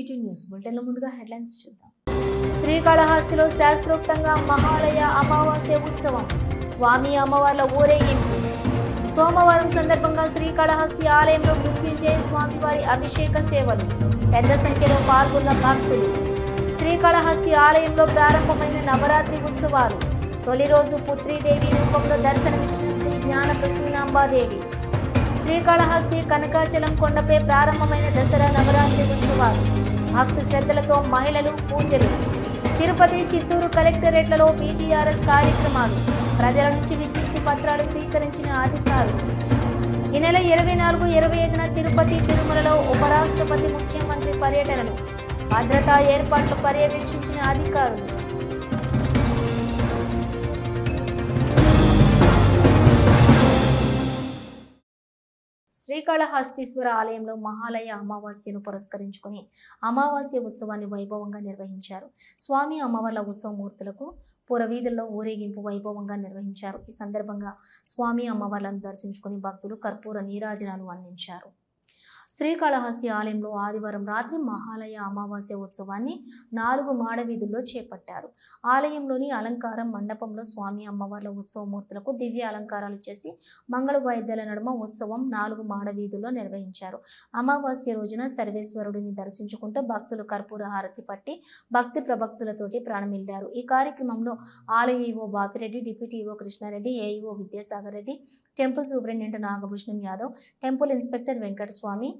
వీటి న్యూస్ బులెటిన్లో ముందుగా హెడ్లైన్స్ చూద్దాం. శ్రీకాళహస్తిలో శాస్త్రోక్తంగా మహాలయ అమావాస్య ఉత్సవం. స్వామి అమ్మవార్ల ఊరేగింపు. సోమవారం సందర్భంగా శ్రీకాళహస్తి ఆలయంలో మృత్యుంజయ స్వామివారి అభిషేక సేవలు. పెద్ద సంఖ్యలో పాల్గొన్న భక్తులు. శ్రీకాళహస్తి ఆలయంలో ప్రారంభమైన నవరాత్రి ఉత్సవాలు. తొలి రోజు పుత్రీదేవి రూపంలో దర్శనమిచ్చిన శ్రీ జ్ఞాన ప్రసూనాంబాదేవి శ్రీకాళహస్తి కనకాచలం కొండపై ప్రారంభమైన దసరా నవరాత్రి ఉత్సవాలు. భక్తి శ్రద్ధలతో మహిళలు పూజలు. తిరుపతి చిత్తూరు కలెక్టరేట్లలో బీజీఆర్ఎస్ కార్యక్రమాలు. ప్రజల నుంచి విజ్ఞప్తి పత్రాలు స్వీకరించిన అధికారులు. ఈ నెల ఇరవై నాలుగు ఇరవై ఐదున తిరుపతి తిరుమలలో ఉపరాష్ట్రపతి ముఖ్యమంత్రి పర్యటనలు. భద్రతా ఏర్పాట్లు పర్యవేక్షించిన అధికారులు. శ్రీకాళహస్తీశ్వర ఆలయంలో మహాలయ అమావాస్యను పురస్కరించుకొని అమావాస్య ఉత్సవాన్ని వైభవంగా నిర్వహించారు. స్వామి అమ్మవార్ల ఉత్సవమూర్తులకు పూరవీధుల్లో ఊరేగింపు వైభవంగా నిర్వహించారు. ఈ సందర్భంగా స్వామి అమ్మవార్లను దర్శించుకుని భక్తులు కర్పూర నీరాజనాలు అందించారు. శ్రీకాళహస్తి ఆలయంలో ఆదివారం రాత్రి మహాలయ అమావాస్య ఉత్సవాన్ని నాలుగు మాడవీధుల్లో చేపట్టారు. ఆలయంలోని అలంకారం మండపంలో స్వామి అమ్మవార్ల ఉత్సవమూర్తులకు దివ్య అలంకారాలు చేసి మంగళ వాయిద్యాల నడుమ ఉత్సవం నాలుగు మాడవీధుల్లో నిర్వహించారు. అమావాస్య రోజున సర్వేశ్వరుడిని దర్శించుకుంటూ భక్తులు కర్పూర హారతి పట్టి భక్తి ప్రభక్తులతోటి ప్రాణమిల్లారు. ఈ కార్యక్రమంలో ఆలయ EO Bapireddy deputy EO Krishnareddy AEO Vidyasagar Reddy temple superintendent Nagabhushanam Yadav temple inspector Venkataswamy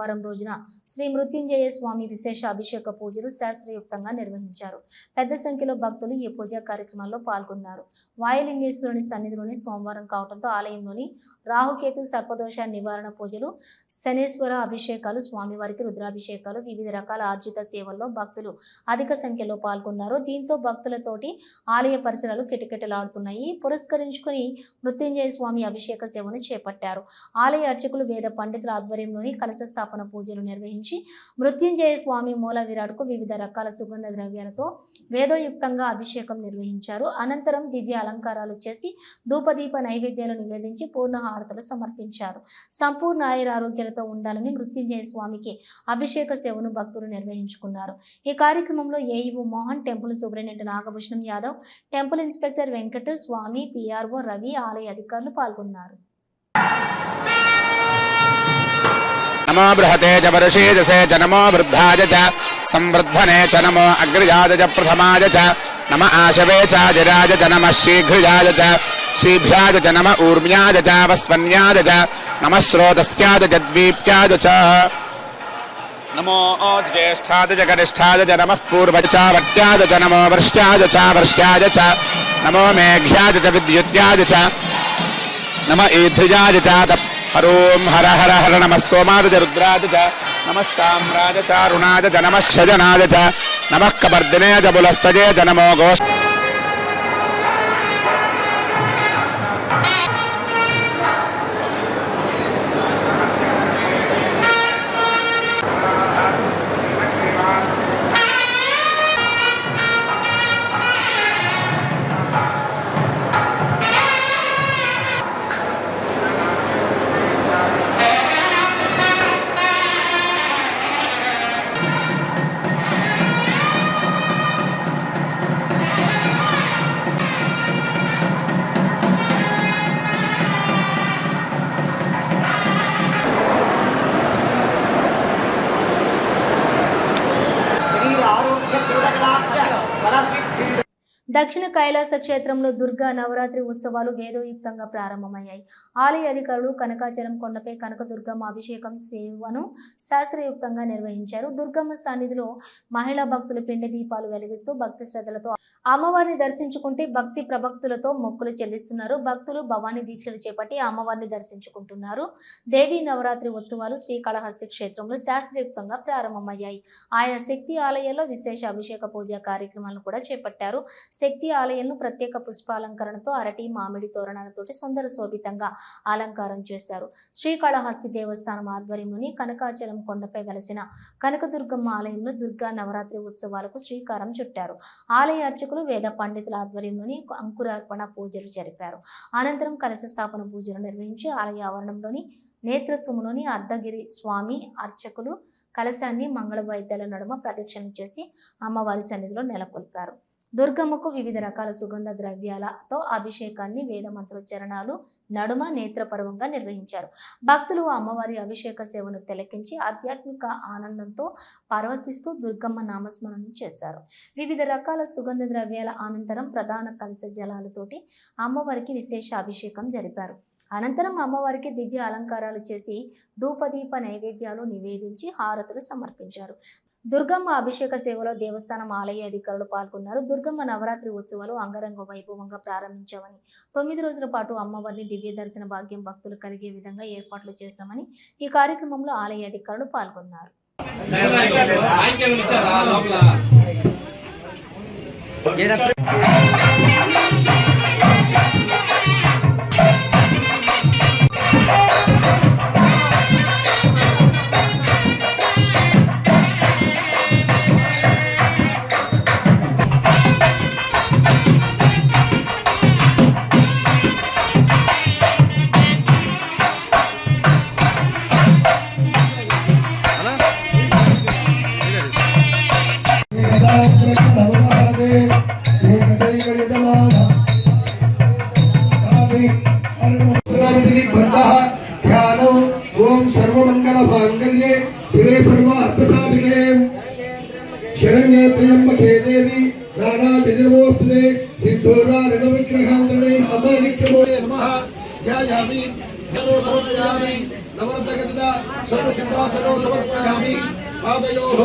సోమవారం రోజున శ్రీ మృత్యుంజయ స్వామి విశేష అభిషేక పూజలు శాస్త్రయుక్తంగా నిర్వహించారు. పెద్ద సంఖ్యలో భక్తులు ఈ పూజా కార్యక్రమాల్లో పాల్గొన్నారు. వాయులింగేశ్వరుని సన్నిధిలోని సోమవారం కావడంతో ఆలయంలోని రాహుకేతు సర్పదోష నివారణ పూజలు శనేశ్వర అభిషేకాలు స్వామివారికి రుద్రాభిషేకాలు వివిధ రకాల ఆర్జిత సేవల్లో భక్తులు అధిక సంఖ్యలో పాల్గొన్నారు. దీంతో భక్తులతోటి ఆలయ పరిసరాలు కిటకిటలాడుతున్నాయి. పురస్కరించుకుని మృత్యుంజయ స్వామి అభిషేక సేవను చేపట్టారు. ఆలయ అర్చకులు వేద పండితుల ఆధ్వర్యంలోని కలశ స్థాపన పూజలు నిర్వహించి మృత్యుంజయ స్వామి మూల విరాట్కు వివిధ రకాల సుగంధ ద్రవ్యాలతో వేదోయుక్తంగా అభిషేకం నిర్వహించారు. అనంతరం దివ్య అలంకారాలు చేసి ధూపదీప నైవేద్యాలు నివేదించి పూర్ణ హారతలు సమర్పించారు. సంపూర్ణ ఆయురారోగ్యాలతో ఉండాలని మృత్యుంజయ స్వామికి అభిషేక సేవను భక్తులు నిర్వహించుకున్నారు. ఈ కార్యక్రమంలో AEO Mohan temple superintendent Nagabhushanam Yadav temple inspector Venkata Swamy PRO Ravi ఆలయ అధికారులు పాల్గొన్నారు. నమో బృహతే చ వర్షేజసే చ నమో వృద్ధాయ చ సంవృద్ధనే చ నమో అగ్రజాయ చ ప్రథమాయ చ నమ ఆశవే చాజరాయ చ నమ శీఘ్రజాయ చ శ్రీభ్యాయ చ నమ ఊర్మ్యాయ చ వస్వన్యాయ చ నమ స్రోతస్యాయ చ ద్వీప్యాయ చ నమో జ్యేష్ఠాయ చ గరిష్ఠాయ చ నమ పూర్వ చ వట్యాయ చ నమో వర్ష్యాయ చ వర్ష్యాయ చ నమో మేఘ్యాయ చ విద్యుత్యాయ చ నమ ఈధ్రిజాయ చ హరోం హర హర హర నమ సోమాద చ రుద్రాద చ నమస్తామ్రాజ చ అరుణాద చ నమ చ నమ కబర్దినే చ బులస్తజే జనమో గోష్ఠ దక్షిణ కైలాస క్షేత్రంలో దుర్గా నవరాత్రి ఉత్సవాలు వేదోయుక్తంగా ప్రారంభమయ్యాయి. ఆలయ అధికారులు కనకాచలం కొండపై కనకదుర్గమ్మ అభిషేకం సేవను శాస్త్రయుక్తంగా నిర్వహించారు. దుర్గమ్మ సన్నిధిలో మహిళా భక్తులు పిండి దీపాలు వెలిగిస్తూ భక్తి శ్రద్ధలతో అమ్మవారిని దర్శించుకుంటే భక్తి ప్రభక్తులతో మొక్కులు చెల్లిస్తున్నారు. భక్తులు భవానీ దీక్షలు చేపట్టి అమ్మవారిని దర్శించుకుంటున్నారు. దేవీ నవరాత్రి ఉత్సవాలు శ్రీకాళహస్తి క్షేత్రంలో శాస్త్రయుక్తంగా ప్రారంభమయ్యాయి. ఆయా శక్తి ఆలయాల్లో విశేష అభిషేక పూజ కార్యక్రమాలను కూడా చేపట్టారు. శక్తి ఆలయాలను ప్రత్యేక పుష్పాలంకరణతో అరటి మామిడి తోరణాలతోటి సుందర శోభితంగా అలంకారం చేశారు. శ్రీకాళహస్తి దేవస్థానం ఆధ్వర్యంలోని కనకాచలం కొండపై వెలసిన కనకదుర్గమ్మ ఆలయంలో దుర్గా నవరాత్రి ఉత్సవాలకు శ్రీకారం చుట్టారు. ఆలయ అర్చకులు వేద పండితుల ఆధ్వర్యంలోని అంకురార్పణ పూజలు జరిపారు. అనంతరం కలశ స్థాపన పూజలు నిర్వహించి ఆలయ ఆవరణంలోని నేతృత్వంలోని అర్ధగిరి స్వామి అర్చకులు కలశాన్ని మంగళ వాయిద్యాల నడుమ ప్రదక్షిణ చేసి అమ్మవారి సన్నిధిలో నెలకొల్పారు. దుర్గమ్మకు వివిధ రకాల సుగంధ ద్రవ్యాలతో అభిషేకాన్ని వేద మంత్రోచ్చరణాలు నడుమ నేత్రపర్వంగా నిర్వహించారు. భక్తులు అమ్మవారి అభిషేక సేవను తిలకించి ఆధ్యాత్మిక ఆనందంతో పరవశిస్తూ దుర్గమ్మ నామస్మరణ చేశారు. వివిధ రకాల సుగంధ ద్రవ్యాల అనంతరం ప్రధాన కలశ జలాలతోటి అమ్మవారికి విశేష అభిషేకం జరిపారు. అనంతరం అమ్మవారికి దివ్య అలంకారాలు చేసి ధూపదీప నైవేద్యాలు నివేదించి హారతులు సమర్పించారు. దుర్గమ్మ అభిషేక సేవలో దేవస్థానం ఆలయ అధికారులు పాల్గొన్నారు. దుర్గమ్మ నవరాత్రి ఉత్సవాలు అంగరంగ వైభవంగా ప్రారంభించామని తొమ్మిది రోజుల పాటు అమ్మవారిని దివ్య దర్శన భాగ్యం భక్తులు కలిగే విధంగా ఏర్పాట్లు చేశామని ఈ కార్యక్రమంలో ఆలయ అధికారులు పాల్గొన్నారు. ఆంకేమని నమః ధ్యాయామి ధనో సమర్పయామి నవరతగజద సర్వసింహాసనో సమర్పయామి పాదయోః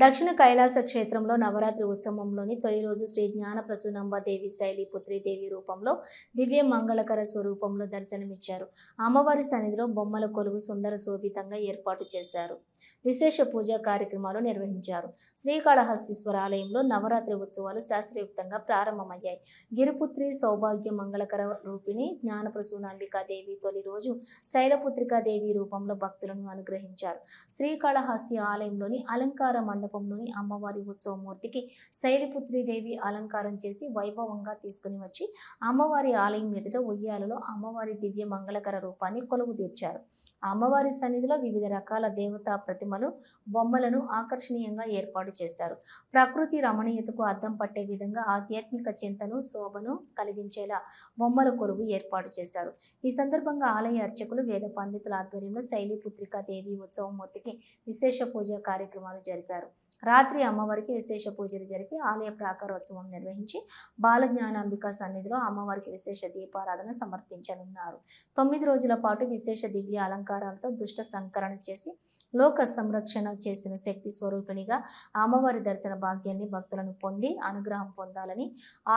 దక్షిణ కైలాస క్షేత్రంలో నవరాత్రి ఉత్సవంలోని తొలి రోజు శ్రీ జ్ఞాన ప్రసూనంబ దేవి శైలి పుత్రీదేవి రూపంలో దివ్య మంగళకర స్వరూపంలో దర్శనమిచ్చారు. అమ్మవారి సన్నిధిలో బొమ్మల కొలువు సుందర శోభితంగా ఏర్పాటు చేశారు. విశేష పూజా కార్యక్రమాలు నిర్వహించారు. శ్రీకాళహస్తీశ్వర ఆలయంలో నవరాత్రి ఉత్సవాలు శాస్త్రయుక్తంగా ప్రారంభమయ్యాయి. గిరిపుత్రి సౌభాగ్య మంగళకర రూపిణి జ్ఞానప్రసూనాంబికా దేవి తొలి రోజు శైలపుత్రికా దేవి రూపంలో భక్తులను అనుగ్రహించారు. శ్రీకాళహస్తి ఆలయంలోని అలంకార మండపంలోని అమ్మవారి ఉత్సవమూర్తికి శైలిపుత్రి దేవి అలంకారం చేసి వైభవంగా తీసుకుని వచ్చి అమ్మవారి ఆలయం ఎదుట ఉయ్యాలలో అమ్మవారి దివ్య మంగళకర రూపాన్ని కొలువు తీర్చారు అమ్మవారి సన్నిధిలో వివిధ రకాల దేవతా ప్రతిమలు బొమ్మలను ఆకర్షణీయంగా ఏర్పాటు చేశారు. ప్రకృతి రమణీయతకు అద్దం పట్టే విధంగా ఆధ్యాత్మిక చింతను శోభను కలిగించేలా బొమ్మల కొలువు ఏర్పాటు చేశారు. ఈ సందర్భంగా ఆలయ అర్చకులు వేద పండితుల ఆధ్వర్యంలో శైలిపుత్రికా దేవి ఉత్సవం మొత్తికి విశేష పూజా కార్యక్రమాలు జరిపారు. రాత్రి అమ్మవారికి విశేష పూజలు జరిపి ఆలయ ప్రాకారోత్సవం నిర్వహించి బాలజ్ఞానాంబిక సన్నిధిలో అమ్మవారికి విశేష దీపారాధన సమర్పించనున్నారు. తొమ్మిది రోజుల పాటు విశేష దివ్య అలంకారాలతో దుష్ట సంకరణ చేసి లోక సంరక్షణ చేసిన శక్తి స్వరూపిణిగా అమ్మవారి దర్శన భాగ్యాన్ని భక్తులను పొంది అనుగ్రహం పొందాలని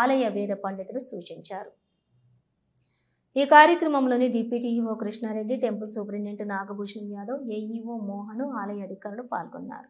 ఆలయ వేద పండితులు సూచించారు. ఈ కార్యక్రమంలోని deputy EO Krishnareddy temple superintendent Nagabhushan Yadav AEO Mohan ఆలయ అధికారులు పాల్గొన్నారు.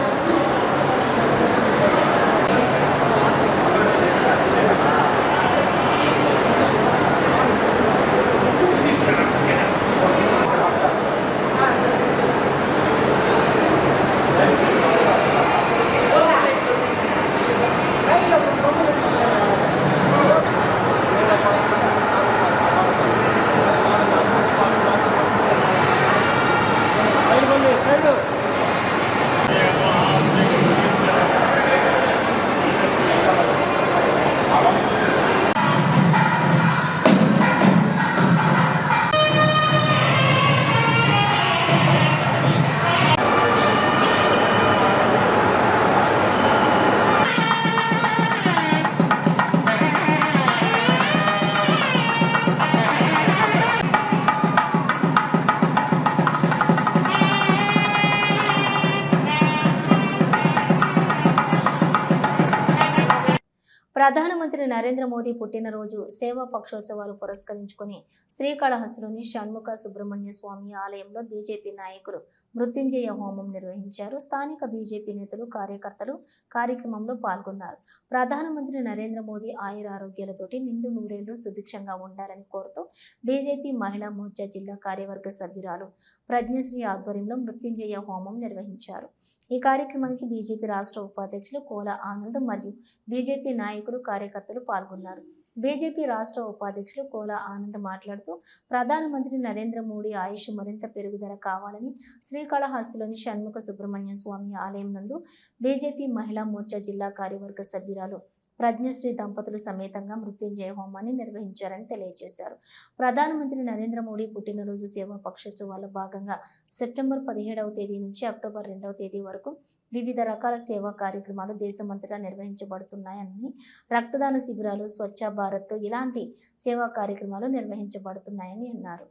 ప్రధానమంత్రి నరేంద్ర మోదీ పుట్టినరోజు సేవా పక్షోత్సవాలు పురస్కరించుకుని శ్రీకాళహస్తిలోని షణ్ముఖ సుబ్రహ్మణ్య స్వామి ఆలయంలో బీజేపీ నాయకులు మృత్యుంజయ హోమం నిర్వహించారు. స్థానిక బీజేపీ నేతలు కార్యకర్తలు కార్యక్రమంలో పాల్గొన్నారు. ప్రధానమంత్రి నరేంద్ర మోదీ ఆయురారోగ్యాలతోటి నిండు నూరేళ్ళు సుభిక్షంగా ఉండాలని కోరుతూ బీజేపీ మహిళా మోర్చా జిల్లా కార్యవర్గ సభ్యురాలు ప్రజ్ఞశ్రీ ఆధ్వర్యంలో మృత్యుంజయ హోమం నిర్వహించారు. ఈ కార్యక్రమానికి బీజేపీ రాష్ట్ర ఉపాధ్యక్షులు కోల ఆనంద్ మరియు బీజేపీ నాయకులు కార్యకర్తలు పాల్గొన్నారు. బీజేపీ రాష్ట్ర ఉపాధ్యక్షులు కోల ఆనంద్ మాట్లాడుతూ ప్రధానమంత్రి నరేంద్ర మోడీ ఆయుష్ మరింత పెరుగుదల కావాలని శ్రీకాళహస్తిలోని షణ్ముఖ సుబ్రహ్మణ్య స్వామి ఆలయం నందు బీజేపీ మహిళా మోర్చా జిల్లా కార్యవర్గ సభ్యురాలు ప్రజ్ఞశ్రీ దంపతులు సమేతంగా మృత్యుంజయ హోమాన్ని నిర్వహించారని తెలియజేశారు. ప్రధానమంత్రి నరేంద్ర మోడీ పుట్టినరోజు సేవా పక్షోత్సవాల్లో భాగంగా సెప్టెంబర్ పదిహేడవ తేదీ నుంచి అక్టోబర్ రెండవ తేదీ వరకు వివిధ రకాల సేవా కార్యక్రమాలు దేశమంతటా నిర్వహించబడుతున్నాయని రక్తదాన శిబిరాలు స్వచ్ఛ భారత్ ఇలాంటి సేవా కార్యక్రమాలు నిర్వహించబడుతున్నాయని అన్నారు.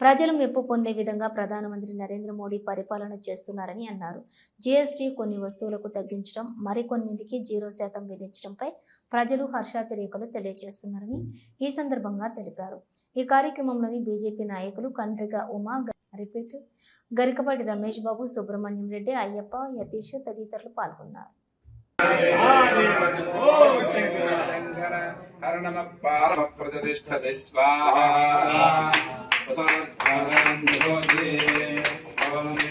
ప్రజలు మెప్పు పొందే విధంగా ప్రధానమంత్రి నరేంద్ర మోడీ పరిపాలన చేస్తున్నారని అన్నారు. జీఎస్టీ కొన్ని వస్తువులకు తగ్గించడం మరికొన్నింటికి జీరో శాతం విధించడంపై ప్రజలు హర్షాతిరేకలు తెలియజేస్తున్నారని ఈ సందర్భంగా తెలిపారు. ఈ కార్యక్రమంలోని బీజేపీ నాయకులు కండ్రిగ ఉమా రిపీట్ గరికపాటి రమేష్ బాబు సుబ్రహ్మణ్యం రెడ్డి అయ్యప్ప యతీష్ తదితరులు పాల్గొన్నారు. Bhagavad Gita.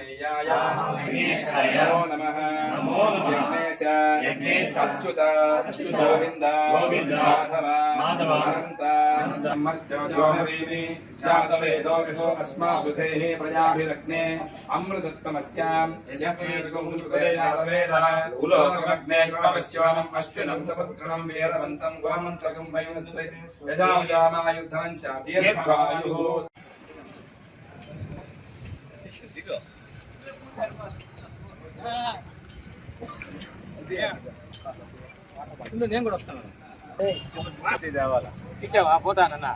कमनीयाय नमो। नमः यज्ञेश अच्युत गोविन्द माधव अनन्त ब्रह्मज्योतिर्देवी जातवेदो विशो अस्मासुधेः प्रजाभिरग्ने अमृतत्वमस्याम् यस्मिन्कुमुदे जातवेदः उलोकमग्ने कृणवश्यवनम् अश्विनम् सपत्रणम् वेरवन्तम् गोमन्तकम् वयं यजामयामायुधाम् च दीर्घायुः। నేను కూడా వస్తాను. తీసావా? పోతానన్నా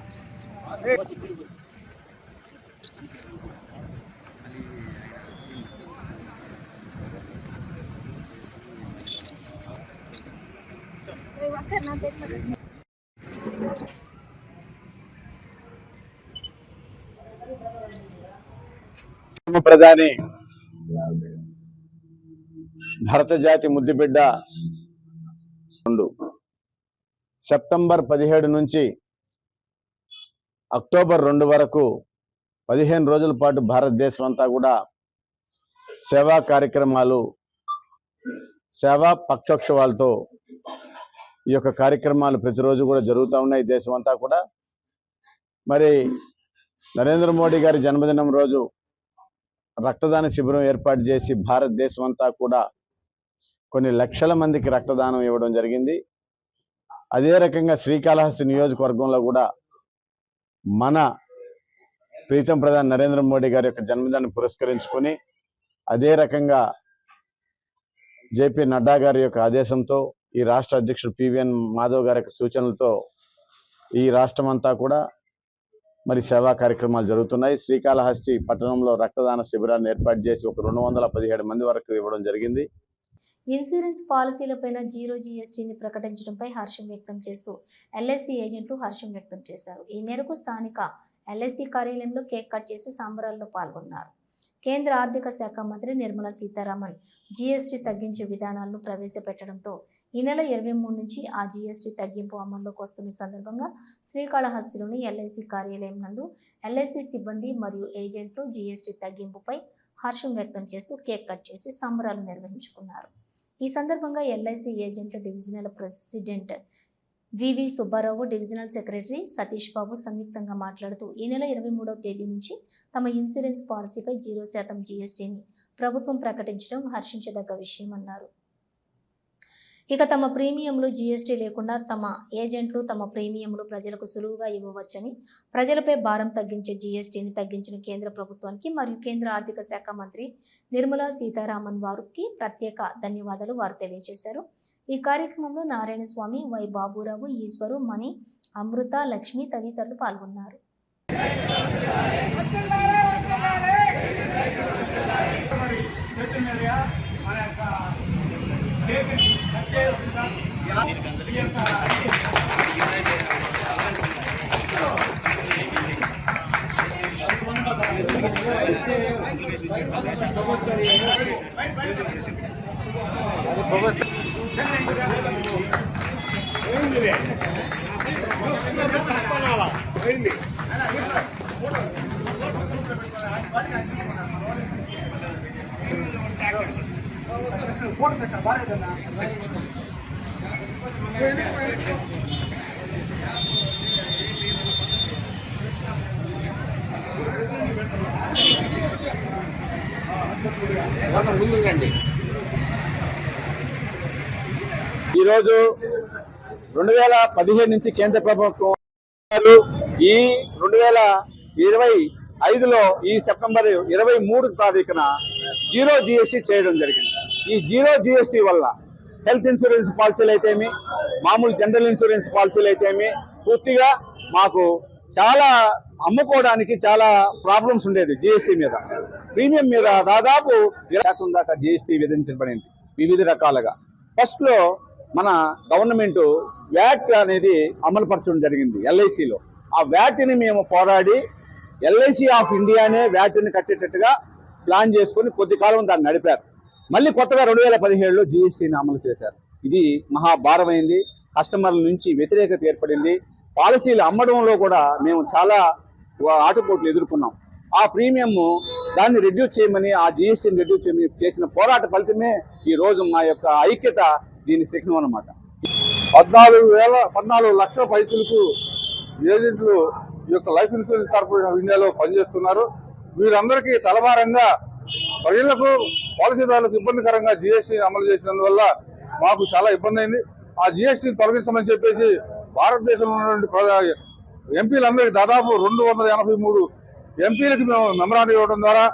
ప్రధాని భరతజాతి ముద్దుబిడ్డ రెండు సెప్టెంబర్ పదిహేడు నుంచి అక్టోబర్ రెండు వరకు పదిహేను రోజుల పాటు భారతదేశం అంతా కూడా సేవా కార్యక్రమాలు సేవా పక్షోక్షవాలతో ఈ యొక్క కార్యక్రమాలు ప్రతిరోజు కూడా జరుగుతూ ఉన్నాయి దేశం అంతా కూడా. మరి నరేంద్ర మోడీ గారి జన్మదినం రోజు రక్తదాన శిబిరం ఏర్పాటు చేసి భారతదేశం అంతా కూడా కొన్ని లక్షల మందికి రక్తదానం ఇవ్వడం జరిగింది. అదే రకంగా శ్రీకాళహస్తి నియోజకవర్గంలో కూడా మన ప్రీతం ప్రధాని నరేంద్ర మోడీ గారి యొక్క జన్మదినాన్ని పురస్కరించుకొని అదే రకంగా జేపీ నడ్డా గారి యొక్క ఆదేశంతో ఈ రాష్ట్ర అధ్యక్షుడు పివిఎన్ మాధవ్ గారి యొక్క సూచనలతో ఈ రాష్ట్రం అంతా కూడా మరి సేవా కార్యక్రమాలు జరుగుతున్నాయి. శ్రీకాళహస్తి పట్టణంలో రక్తదాన శిబిరాన్ని ఏర్పాటు చేసి ఒక రెండు వందల పదిహేడు మంది వరకు ఇవ్వడం జరిగింది. ఇన్సూరెన్స్ పాలసీలపైన జీరో జీఎస్టీని ప్రకటించడంపై హర్షం వ్యక్తం చేస్తూ ఎల్ఐసి ఏజెంట్లు హర్షం వ్యక్తం చేశారు. ఈ మేరకు స్థానిక ఎల్ఐసి కార్యాలయంలో కేక్ కట్ చేసి సంబరాల్లో పాల్గొన్నారు. కేంద్ర ఆర్థిక శాఖ మంత్రి నిర్మలా సీతారామన్ జీఎస్టీ తగ్గించే విధానాలను ప్రవేశపెట్టడంతో ఈ నెల ఇరవై మూడు నుంచి ఆ జీఎస్టీ తగ్గింపు అమల్లోకి వస్తున్న సందర్భంగా శ్రీకాళహస్తిలోని ఎల్ఐసి కార్యాలయం నందు ఎల్ఐసి సిబ్బంది మరియు ఏజెంట్లు జీఎస్టీ తగ్గింపుపై హర్షం వ్యక్తం చేస్తూ కేక్ కట్ చేసి సంబరాలు నిర్వహించుకున్నారు. ఈ సందర్భంగా LIC agent divisional president VV Subbarao divisional secretary Satish Babu సంయుక్తంగా మాట్లాడుతూ ఈ నెల ఇరవై మూడవ తేదీ నుంచి తమ ఇన్సూరెన్స్ పాలసీపై జీరో శాతం జీఎస్టీని ప్రభుత్వం ప్రకటించడం హర్షించదగ్గ విషయం అన్నారు ఇక తమ ప్రీమియంలు జీఎస్టీ లేకుండా తమ ఏజెంట్లు తమ ప్రీమియంలు ప్రజలకు సులువుగా ఇవ్వవచ్చని ప్రజలపై భారం తగ్గించే జీఎస్టీని తగ్గించిన కేంద్ర ప్రభుత్వానికి మరియు కేంద్ర ఆర్థిక శాఖ మంత్రి నిర్మలా సీతారామన్ వారికి ప్రత్యేక ధన్యవాదాలు వారు తెలియజేశారు. ఈ కార్యక్రమంలో నారాయణ స్వామి వై బాబురావు ఈశ్వరు మణి అమృత లక్ష్మి తదితరులు పాల్గొన్నారు. పదిహేడు నుంచి కేంద్ర ప్రభుత్వం ఈ రెండు వేల ఇరవై ఐదులో ఈ సెప్టెంబర్ ఇరవై మూడు తారీఖున జీరో జిఎస్టీ చేయడం జరిగింది. ఈ జీరో జిఎస్టీ వల్ల హెల్త్ ఇన్సూరెన్స్ పాలసీలు అయితేమి మామూలు జనరల్ ఇన్సూరెన్స్ పాలసీలు అయితేమి పూర్తిగా మాకు చాలా అమ్ముకోవడానికి చాలా ప్రాబ్లమ్స్ ఉండేది జిఎస్టీ మీద. ప్రీమియం మీద దాదాపు ఇరవై శాతం దాకా జిఎస్టీ విధించబడింది వివిధ రకాలుగా. ఫస్ట్లో మన గవర్నమెంట్ వ్యాట్ అనేది అమలు పరచడం జరిగింది ఎల్ఐసిలో. ఆ వ్యాట్ని మేము పోరాడి ఎల్ఐసి ఆఫ్ ఇండియానే వ్యాట్ని కట్టేటట్టుగా ప్లాన్ చేసుకొని కొద్ది కాలం దాన్ని నడిపారు. మళ్ళీ కొత్తగా రెండు వేల పదిహేడులో జిఎస్టీని అమలు చేశారు. ఇది మహాభారమైంది కస్టమర్ల నుంచి వ్యతిరేకత ఏర్పడింది పాలసీలు అమ్మడంలో కూడా మేము చాలా ఆటుపోట్లు ఎదుర్కొన్నాం. ఆ ప్రీమియం దాన్ని రెడ్యూస్ చేయమని ఆ జిఎస్టీని రెడ్యూస్ చేయమని చేసిన పోరాట ఫలితమే ఈ రోజు మా యొక్క ఐక్యత దీని శిఖనం అన్నమాట పద్నాలుగు వేల పద్నాలుగు లక్షల పైసలకు ఏజెంట్లు ఈ యొక్క లైఫ్ ఇన్సూరెన్స్ కార్పొరేషన్ ఆఫ్ ఇండియాలో పనిచేస్తున్నారు. వీరందరికీ తలభారంగా ప్రజలకు పాలసీదారులకు ఇబ్బందికరంగా జిఎస్టీ అమలు చేసినందువల్ల మాకు చాలా ఇబ్బంది అయింది ఆ జిఎస్టీని తొలగించమని చెప్పేసి భారతదేశంలో ఉన్నటువంటి ఎంపీలందరికీ దాదాపు రెండు వందల ఎనభై మూడు ఎంపీలకి మేము మెమరాండం ఇవ్వడం ద్వారా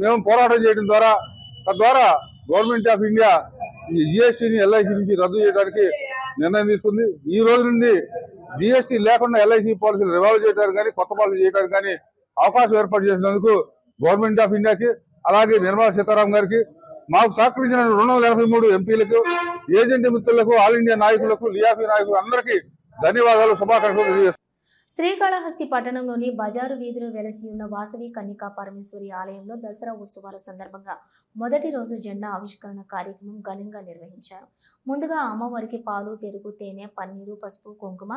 మేము పోరాటం చేయడం ద్వారా తద్వారా గవర్నమెంట్ ఆఫ్ ఇండియా ఈ జిఎస్టీని ఎల్ఐసి నుంచి రద్దు చేయడానికి నిర్ణయం తీసుకుంది. ఈ రోజు నుండి జిఎస్టీ లేకుండా ఎల్ఐసి పాలసీలు రివాల్వ్ చేయడానికి కానీ కొత్త పాలసీ చేయడానికి కానీ అవకాశం ఏర్పాటు చేసినందుకు గవర్నమెంట్ ఆఫ్ ఇండియాకి అలాగే నిర్మలా సీతారాం గారికి మాకు సహకరించిన రెండు వందల ఎనభై మూడు ఎంపీలకు ఏజెంట్ మిత్రులకు ఆల్ ఇండియా నాయకులకు లియాఫీ నాయకులు అందరికీ ధన్యవాదాలు శుభాకాంక్షలు తెలియజేస్తున్నాను శ్రీకాళహస్తి పట్టణంలోని బజారు వీధిలో వెలసి ఉన్న వాసవి కన్నికా పరమేశ్వరి ఆలయంలో దసరా ఉత్సవాల సందర్భంగా మొదటి రోజు జెండా ఆవిష్కరణ కార్యక్రమం ఘనంగా నిర్వహించారు. ముందుగా అమ్మవారికి పాలు పెరుగు తేనె పన్నీరు పసుపు కుంకుమ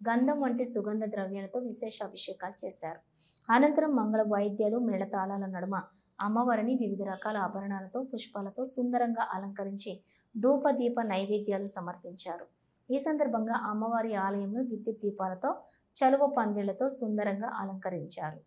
గంధం వంటి సుగంధ ద్రవ్యాలతో విశేష అభిషేకాలు చేశారు. అనంతరం మంగళ వాయిద్యాలు మేళతాళాల నడుమ అమ్మవారిని వివిధ రకాల ఆభరణాలతో పుష్పాలతో సుందరంగా అలంకరించి ధూప దీప నైవేద్యాలు సమర్పించారు. ఈ సందర్భంగా అమ్మవారి ఆలయంలో విద్యుత్ దీపాలతో చలువ పందిళ్ళతో సుందరంగా అలంకరించారు.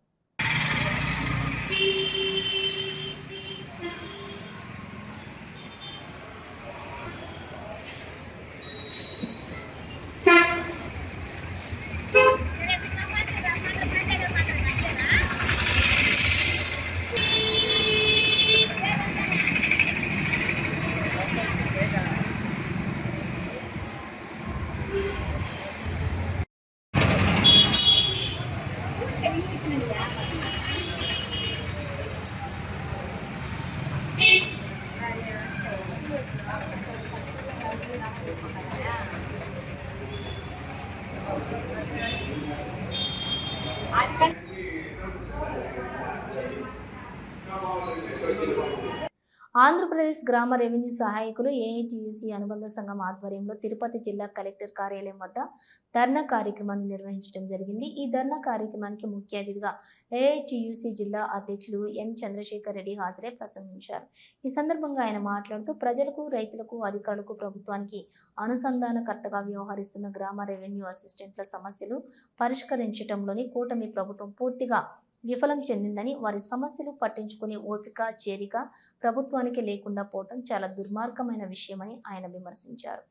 ఆంధ్రప్రదేశ్ గ్రామ రెవెన్యూ సహాయకులు ఏఐటియుసి అనుబంధ సంఘం ఆధ్వర్యంలో తిరుపతి జిల్లా కలెక్టర్ కార్యాలయం వద్ద ధర్నా కార్యక్రమాన్ని నిర్వహించడం జరిగింది. ఈ ధర్నా కార్యక్రమానికి ముఖ్య అతిథిగా ఏఐటియుసి జిల్లా అధ్యక్షులు ఎన్ చంద్రశేఖర్ రెడ్డి హాజరై ప్రసంగించారు. ఈ సందర్భంగా ఆయన మాట్లాడుతూ ప్రజలకు రైతులకు అధికారులకు ప్రభుత్వానికి అనుసంధానకర్తగా వ్యవహరిస్తున్న గ్రామ రెవెన్యూ అసిస్టెంట్ల సమస్యలు పరిష్కరించడంలోని కూటమి ప్రభుత్వం పూర్తిగా విఫలం చెందిందని వారి సమస్యలు పట్టించుకునే ఓపిక చేరిక ప్రభుత్వానికి లేకుండా పోవటం చాలా దుర్మార్గమైన విషయమని ఆయన విమర్శించారు.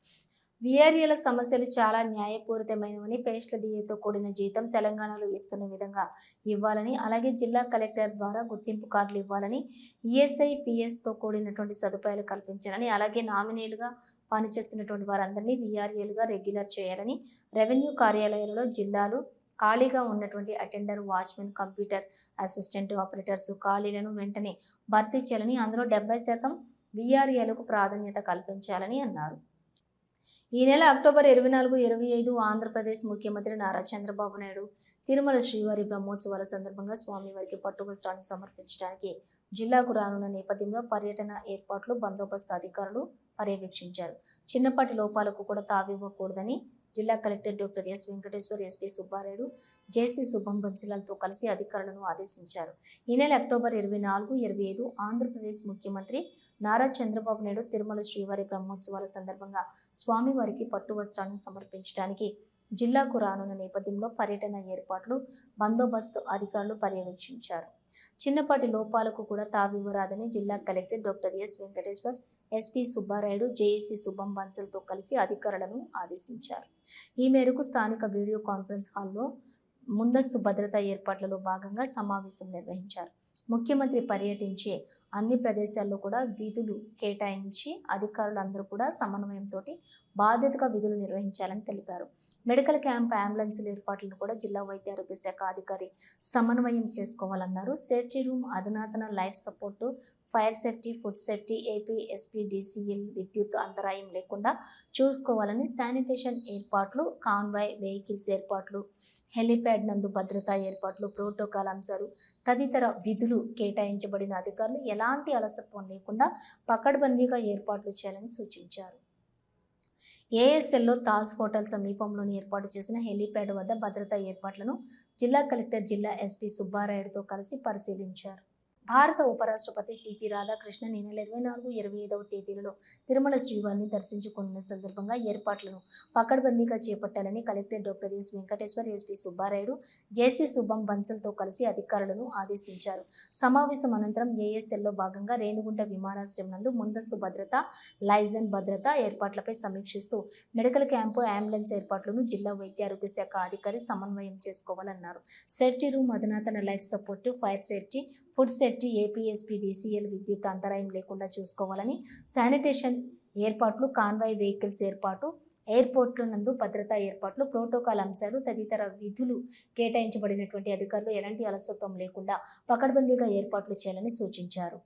విఆర్ఏల సమస్యలు చాలా న్యాయపూరితమైనవని పేస్ట్ల దియ్యతో కూడిన జీతం తెలంగాణలో ఇస్తున్న విధంగా ఇవ్వాలని అలాగే జిల్లా కలెక్టర్ ద్వారా గుర్తింపు కార్డులు ఇవ్వాలని ఈఎస్ఐ పిఎస్తో కూడినటువంటి సదుపాయాలు కల్పించాలని అలాగే నామినీలుగా పనిచేస్తున్నటువంటి వారందరినీ విఆర్ఏలుగా రెగ్యులర్ చేయాలని రెవెన్యూ కార్యాలయాలలో జిల్లాలు ఖాళీగా ఉన్నటువంటి attender watchmen computer assistant operators ఖాళీలను వెంటనే భర్తీ చేయాలని అందులో డెబ్బై శాతం విఆర్ఏలకు ప్రాధాన్యత కల్పించాలని అన్నారు. ఈ నెల అక్టోబర్ ఇరవై నాలుగు ఇరవై ఐదు ఆంధ్రప్రదేశ్ ముఖ్యమంత్రి నారా చంద్రబాబు నాయుడు తిరుమల శ్రీవారి బ్రహ్మోత్సవాల సందర్భంగా స్వామివారికి పట్టు వస్త్రాన్ని సమర్పించడానికి జిల్లాకు రానున్న నేపథ్యంలో పర్యటన ఏర్పాట్లు బందోబస్తు అధికారులు పర్యవేక్షించారు. చిన్నపాటి లోపాలకు కూడా తావివ్వకూడదని జిల్లా collector doctor S Venkateshwar SP Subbarayudu JC Shubham బన్సిలాలతో కలిసి అధికారులను ఆదేశించారు. ఈ నెల అక్టోబర్ ఇరవై నాలుగు ఇరవై ఐదు ఆంధ్రప్రదేశ్ ముఖ్యమంత్రి నారా చంద్రబాబు నాయుడు తిరుమల శ్రీవారి బ్రహ్మోత్సవాల సందర్భంగా స్వామివారికి పట్టు వస్త్రాలను సమర్పించడానికి జిల్లాకు రానున్న నేపథ్యంలో పర్యటన ఏర్పాట్లు బందోబస్తు అధికారులు పర్యవేక్షించారు. చిన్నపాటి లోపాలకు కూడా తావివ్వరాదని జిల్లా collector doctor S Venkateshwar SP Subbarayudu JAC Shubham బన్సల్తో కలిసి అధికారులను ఆదేశించారు. ఈ మేరకు స్థానిక వీడియో కాన్ఫరెన్స్ హాల్లో ముందస్తు భద్రతా ఏర్పాట్లలో భాగంగా సమావేశం నిర్వహించారు. ముఖ్యమంత్రి పర్యటించే అన్ని ప్రదేశాల్లో కూడా విధులు కేటాయించి అధికారులందరూ కూడా సమన్వయంతో బాధ్యతగా విధులు నిర్వహించాలని తెలిపారు. మెడికల్ క్యాంప్ అంబులెన్సుల ఏర్పాట్లను కూడా జిల్లా వైద్య ఆరోగ్య శాఖ అధికారి సమన్వయం చేసుకోవాలన్నారు. సేఫ్టీ రూమ్ అధునాతన life support fire safety food safety AP SP DCL విద్యుత్ అంతరాయం లేకుండా చూసుకోవాలని శానిటేషన్ ఏర్పాట్లు కాన్వాయ్ వెహికల్స్ ఏర్పాట్లు హెలిప్యాడ్ నందు భద్రతా ఏర్పాట్లు ప్రోటోకాల్ అంశాలు తదితర విధులు కేటాయించబడిన అధికారులు ఎలాంటి అలసత్వం లేకుండా పకడ్బందీగా ఏర్పాట్లు చేయాలని సూచించారు. ఏఎస్ఎల్లో తాజ్ హోటల్ సమీపంలోని ఏర్పాటు చేసిన హెలీప్యాడ్ వద్ద భద్రతా ఏర్పాట్లను జిల్లా కలెక్టర్ జిల్లా ఎస్పీ సుబ్బారాయుడుతో కలిసి పరిశీలించారు. భారత ఉపరాష్ట్రపతి సిపి రాధాకృష్ణన్ ఈ నెల ఇరవై నాలుగు ఇరవై ఐదవ తేదీలలో తిరుమల శ్రీవారిని దర్శించుకున్న సందర్భంగా ఏర్పాట్లను పకడ్బందీగా చేపట్టాలని collector doctor S Venkateshwar SP Subbarayudu JC Shubham బన్సల్తో కలిసి అధికారులను ఆదేశించారు. సమావేశం అనంతరం ఏఎస్ఎల్లో భాగంగా రేణుగుంట విమానాశ్రయం నందు ముందస్తు భద్రత లైజన్ భద్రత ఏర్పాట్లపై సమీక్షిస్తూ మెడికల్ క్యాంపు అంబులెన్స్ ఏర్పాట్లను జిల్లా వైద్య ఆరోగ్య శాఖ అధికారి సమన్వయం చేసుకోవాలన్నారు. సేఫ్టీ రూమ్ అధునాతన life support fire safety food safety APSP DCL విద్యుత్ అంతరాయం లేకుండా చూసుకోవాలని శానిటేషన్ ఏర్పాట్లు కాన్వాయ్ వెహికల్స్ ఏర్పాటు ఎయిర్పోర్ట్ల నందు భద్రతా ఏర్పాట్లు ప్రోటోకాల్ అంశాలు తదితర విధులు కేటాయించబడినటువంటి అధికారులు ఎలాంటి అలసత్వం లేకుండా పకడ్బందీగా ఏర్పాట్లు చేయాలని సూచించారు.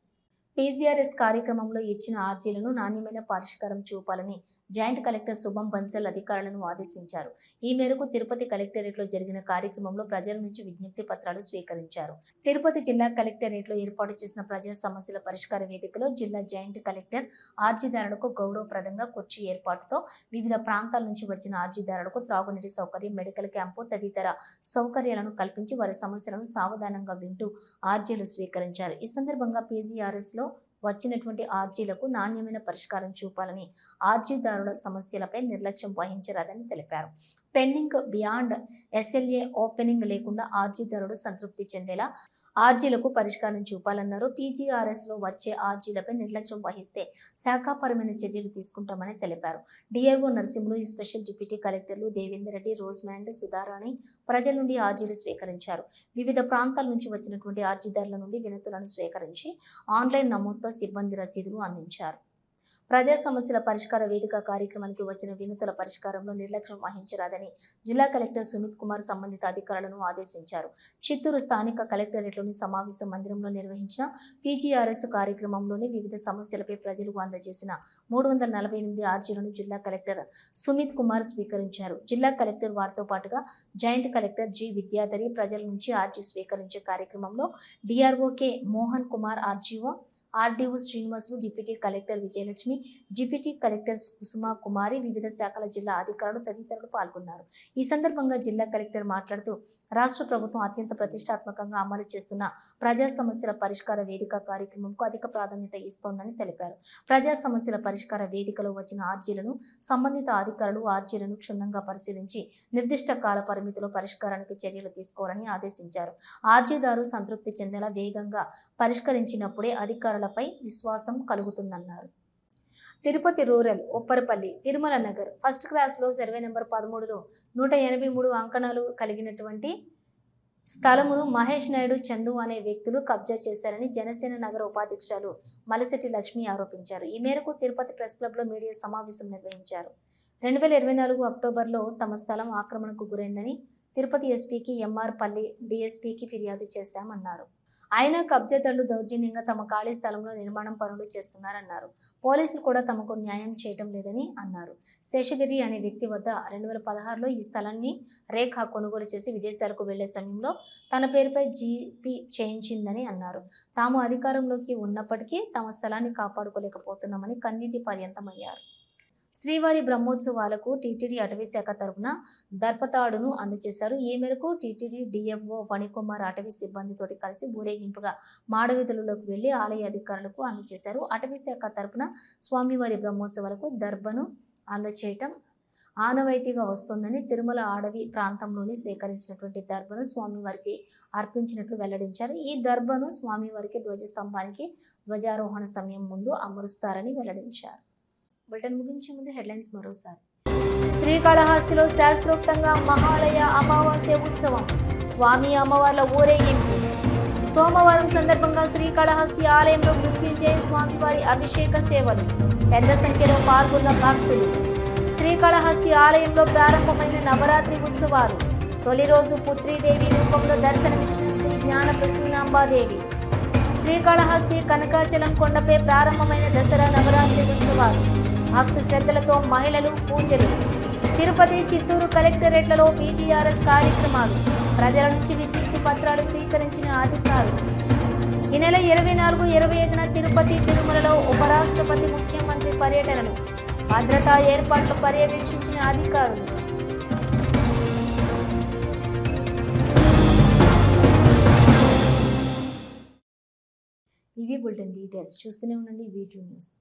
పీజీఆర్ఎస్ కార్యక్రమంలో ఇచ్చిన ఆర్జీలను నాణ్యమైన పరిష్కారం చూపాలని జాయింట్ కలెక్టర్ శుభం బన్సల్ అధికారులను ఆదేశించారు. ఈ మేరకు తిరుపతి కలెక్టరేట్లో జరిగిన కార్యక్రమంలో ప్రజల నుంచి విజ్ఞప్తి పత్రాలు స్వీకరించారు. తిరుపతి జిల్లా కలెక్టరేట్లో ఏర్పాటు చేసిన ప్రజా సమస్యల పరిష్కార వేదికలో జిల్లా జాయింట్ కలెక్టర్ ఆర్జీదారులకు గౌరవప్రదంగా కుర్చీ ఏర్పాటుతో వివిధ ప్రాంతాల నుంచి వచ్చిన ఆర్జీదారులకు త్రాగునీటి సౌకర్యం మెడికల్ క్యాంపు తదితర సౌకర్యాలను కల్పించి వారి సమస్యలను సావధానంగా వింటూ ఆర్జీలు స్వీకరించారు. ఈ సందర్భంగా పీజీఆర్ఎస్లో వచ్చినటువంటి ఆర్జీలకు నాణ్యమైన పరిష్కారం చూపాలని ఆర్జీదారుల సమస్యలపై నిర్లక్ష్యం వహించరాదని తెలిపారు. పెండింగ్ బియాండ్ ఎస్ఎల్ఏ ఓపెనింగ్ లేకుండా ఆర్జీదారుడు సంతృప్తి చెందేలా ఆర్జీలకు పరిష్కారం చూపాలన్నారు. పీజీఆర్ఎస్లో వచ్చే ఆర్జీలపై నిర్లక్ష్యం వహిస్తే శాఖాపరమైన చర్యలు తీసుకుంటామని తెలిపారు. డిఆర్ఓ నరసింహులు ఈ స్పెషల్ డిప్యూటీ కలెక్టర్లు దేవేందర్ రెడ్డి రోజ్మాండ్ సుధారాణి ప్రజల నుండి ఆర్జీలు స్వీకరించారు. వివిధ ప్రాంతాల నుంచి వచ్చినటువంటి ఆర్జీదారుల నుండి వినతులను స్వీకరించి ఆన్లైన్ నమోదుతో సిబ్బంది రసీదులు అందించారు. ప్రజా సమస్యల పరిష్కార వేదిక కార్యక్రమానికి వచ్చిన వినతుల పరిష్కారంలో నిర్లక్ష్యం వహించరాదని జిల్లా కలెక్టర్ సుమిత్ కుమార్ సంబంధిత అధికారులను ఆదేశించారు. చిత్తూరు స్థానిక కలెక్టరేట్లోని సమావేశ మందిరంలో నిర్వహించిన పీజీఆర్ఎస్ కార్యక్రమంలోని వివిధ సమస్యలపై ప్రజలకు అందజేసిన మూడు వందల నలభై ఎనిమిది ఆర్జీలను జిల్లా కలెక్టర్ సుమిత్ కుమార్ స్వీకరించారు. జిల్లా కలెక్టర్ వారితో పాటుగా జాయింట్ కలెక్టర్ జి విద్యాధరి ప్రజల నుంచి ఆర్జీ స్వీకరించే కార్యక్రమంలో DRO K Mohan Kumar RGO RDO Srinivasulu deputy collector Vijayalakshmi deputy collector Kusuma Kumari వివిధ శాఖల జిల్లా అధికారులు తదితరులు పాల్గొన్నారు. ఈ సందర్భంగా జిల్లా కలెక్టర్ మాట్లాడుతూ రాష్ట్ర ప్రభుత్వం అత్యంత ప్రతిష్టాత్మకంగా అమలు చేస్తున్న ప్రజా సమస్యల పరిష్కార వేదిక కార్యక్రమంకు అధిక ప్రాధాన్యత ఇస్తోందని తెలిపారు. ప్రజా సమస్యల పరిష్కార వేదికలో వచ్చిన ఆర్జీలను సంబంధిత అధికారులు ఆర్జీలను క్షుణ్ణంగా పరిశీలించి నిర్దిష్ట కాల పరిమితిలో పరిష్కారానికి చర్యలు తీసుకోవాలని ఆదేశించారు. ఆర్జీదారు సంతృప్తి చెందేలా వేగంగా పరిష్కరించినప్పుడే అధికారులపై విశ్వాసం కలుగుతుందన్నారు. తిరుపతి రూరల్ ఉప్పరపల్లి తిరుమల నగర్ ఫస్ట్ క్లాస్లో సర్వే నెంబర్ పదమూడులో నూట ఎనభై మూడు అంకణాలు కలిగినటువంటి స్థలమును మహేష్ నాయుడు చందు అనే వ్యక్తులు కబ్జా చేశారని జనసేన నగర ఉపాధ్యక్షులు మలశెట్టి లక్ష్మి ఆరోపించారు. ఈ మేరకు తిరుపతి ప్రెస్ క్లబ్లో మీడియా సమావేశం నిర్వహించారు. రెండు వేల ఇరవై నాలుగు అక్టోబర్లో తమ స్థలం ఆక్రమణకు గురైందని తిరుపతి ఎస్పీకి ఎంఆర్ పల్లి డిఎస్పీకి ఫిర్యాదు చేశామన్నారు. అయినా కబ్జాదారులు దౌర్జన్యంగా తమ ఖాళీ స్థలంలో నిర్మాణం పనులు చేస్తున్నారన్నారు. పోలీసులు కూడా తమకు న్యాయం చేయటం లేదని అన్నారు. శేషగిరి అనే వ్యక్తి వద్ద రెండు వేల పదహారులో ఈ స్థలాన్ని రేఖ కొనుగోలు చేసి విదేశాలకు వెళ్ళే సమయంలో తన పేరుపై జీపీ చేయించిందని అన్నారు. తాము అధికారంలోకి ఉన్నప్పటికీ తమ స్థలాన్ని కాపాడుకోలేకపోతున్నామని కన్నీటి పర్యంతమయ్యారు. శ్రీవారి బ్రహ్మోత్సవాలకు టీటీడీ అటవీ శాఖ తరపున దర్పతాడును అందజేశారు. ఈ మేరకు టీటీడీ డిఎఫ్ఓ ఫణికుమార్ అటవీ సిబ్బందితోటి కలిసి ఊరేగింపుగా మాడవీధులలోకి వెళ్ళి ఆలయ అధికారులకు అందజేశారు. అటవీశాఖ తరఫున తరపున స్వామివారి బ్రహ్మోత్సవాలకు దర్భను అందచేయటం ఆనవాయితీగా వస్తుందని తిరుమల అడవి ప్రాంతంలోని సేకరించినటువంటి దర్భను స్వామివారికి అర్పించినట్లు వెల్లడించారు. ఈ దర్భను స్వామివారికి ధ్వజస్తంభానికి ధ్వజారోహణ సమయం ముందు అమరుస్తారని వెల్లడించారు. బులెటిన్ ముగించే ముందు హెడ్లైన్స్ మరోసారి. శ్రీకాళహస్తిలో శాస్త్రోక్తంగా మహాలయ అమావాస్య ఉత్సవం. స్వామి అమ్మవార్ల ఊరేగింపు. సోమవారం సందర్భంగా శ్రీకాళహస్తి ఆలయంలో మృత్యుంజయ స్వామివారి అభిషేక సేవలు. పెద్ద సంఖ్యలో పాల్గొన్న భక్తులు. శ్రీకాళహస్తి ఆలయంలో ప్రారంభమైన నవరాత్రి ఉత్సవాలు. తొలి రోజు పుత్రీదేవి రూపంలో దర్శనమిచ్చిన శ్రీ జ్ఞాన ప్రసూనాంబాదేవి శ్రీకాళహస్తి కనకాచలం కొండపై ప్రారంభమైన దసరా నవరాత్రి ఉత్సవాలు. భక్తి శ్రద్ధలతో మహిళలు పూజలు. తిరుపతి చిత్తూరు కలెక్టరేట్లలో బీజీఆర్ఎస్ కార్యక్రమాలు. ప్రజల నుంచి విజ్ఞప్తి పత్రాలు స్వీకరించిన అధికారులు. ఈ నెల ఇరవై నాలుగు ఇరవై ఐదున తిరుపతి తిరుమలలో ఉపరాష్ట్రపతి ముఖ్యమంత్రి పర్యటనలు. భద్రతా ఏర్పాట్లు పర్యవేక్షించిన అధికారులు. ఇవి బులెటిన్ డీటెయిల్స్. చూస్తూనే ఉండండి వీ న్యూస్